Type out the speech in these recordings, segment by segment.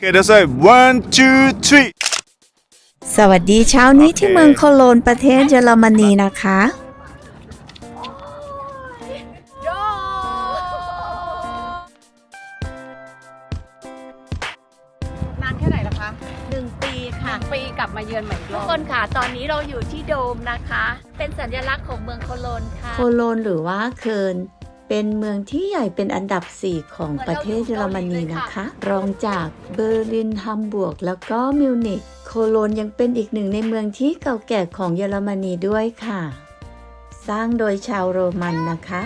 Okay, that's right. One, two, three. สวัสดีเช้านี้ที่โอเคเมืองโคโลนประเทศเยอรมนีนะคะ นานแค่ไหนล่ะคะหนึ่งปีค่ะ ปีกลับมาเยือนใหม่อีกรทุกอบคนค่ะ ตอนนี้เราอยู่ที่โดมนะคะ เป็นสัญลักษณ์ของเมืองโคโลนค่ะ โคโลนหรือว่าเคิร์น เป็นเมืองที่ใหญ่เป็นอันดับ 4 ของประเทศเยอรมนีนะคะ รองจากเบอร์ลินฮัมบูร์กแล้วก็มิวนิกโคโลนยังเป็นอีกหนึ่งในเมืองที่เก่าแก่ของเยอรมนีด้วยค่ะ สร้างโดยชาวโรมันนะคะ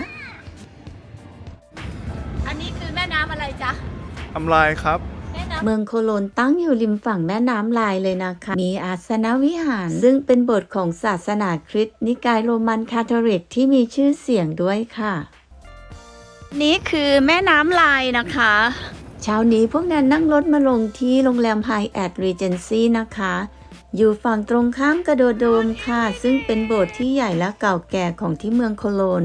อันนี้คือแม่น้ำอะไรจ๊ะทำลายครับเมืองโคโลนตั้งอยู่ริมฝั่งแม่น้ำลายเลยนะคะ มีอาสนวิหาร ซึ่งเป็นโบสถ์ของศาสนาคริสต์นิกายโรมันคาทอลิกที่มีชื่อเสียงด้วยค่ะ นี่คือแม่น้ำลายนะคะ เช้านี้พวกแนนนั่งรถมาลงที่โรงแรมไฮแอดรีเจนซีนะคะ อยู่ฝั่งตรงข้ามกระโดดโดมค่ะ ซึ่งเป็นโบสถ์ที่ใหญ่และเก่าแก่ของที่เมืองโคโลน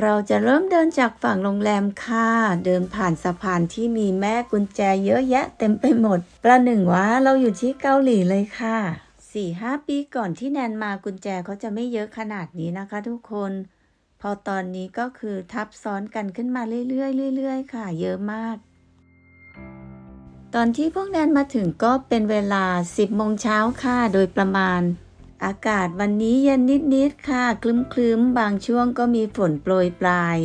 เราจะเริ่มเดินจากฝั่งโรงแรมค่ะ เดินผ่านสะพานที่มีแม่กุญแจเยอะแยะเต็มไปหมด ประหนึ่งว่าเราอยู่ที่เกาหลีเลยค่ะสี่ห้าปีก่อนที่แนนมากุญแจเขาจะไม่เยอะขนาดนี้นะคะทุกคน อตอนนี้ก็คือทับซ้อนกันขึ้นมาเรื่อยๆเรื่อยๆ ค่ะ เยอะมาก ตอนที่พวกแนนมาถึงก็เป็นเวลา 10โมงเช้าค่ะโดยประมาณ อากาศวันนี้เย็นนิดๆค่ะ คลึ้มๆ บางช่วงก็มีฝนโปรยปลาย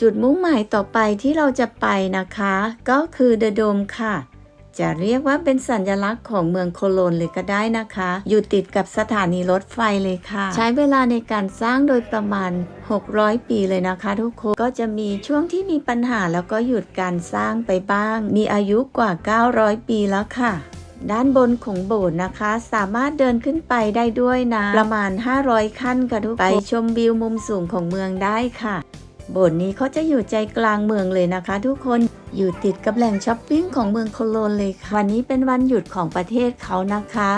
จุดมุ่งหมายต่อไปที่เราจะไปนะคะ ก็คือเดอะโดมค่ะ จะเรียกว่าเป็นสัญลักษณ์ของเมืองโคโลนเลยก็ได้นะคะ อยู่ติดกับสถานีรถไฟเลยค่ะ ใช้เวลาในการสร้างโดยประมาณ 600 ปีเลยนะคะทุกคน ก็จะมีช่วงที่มีปัญหาแล้วก็หยุดการสร้างไปบ้าง มีอายุกว่า 900 ปีแล้วค่ะด้านบนของโบสถ์นะคะ สามารถเดินขึ้นไปได้ด้วยนะ ประมาณ 500 ขั้นค่ะทุกคนไปชมวิวมุมสูงของเมืองได้ค่ะ โบสถ์นี้เขาจะอยู่ใจกลางเมืองเลยนะคะ ทุกคนอยู่ติดกับแหล่งช้อปปิ้งของเมืองโคโลนเลยค่ะวันนี้เป็นวันหยุดของประเทศเขานะคะ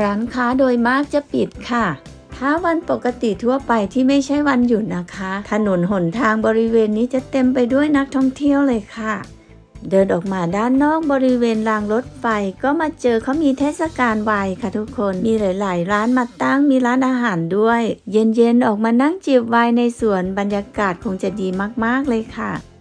ร้านค้าโดยมากจะปิดค่ะ ถ้าวันปกติทั่วไปที่ไม่ใช่วันหยุดนะคะ ถนนหนทางบริเวณนี้จะเต็มไปด้วยนักท่องเที่ยวเลยค่ะ เดินออกมาด้านนอกบริเวณรางรถไฟ ก็มาเจอเขามีเทศกาลวายค่ะทุกคน มีหลาย ๆ ร้านมาตั้งมีร้านอาหารด้วย เย็น ๆ ออกมานั่งจิบวายในสวนบรรยากาศคงจะดีมาก ๆ เลยค่ะ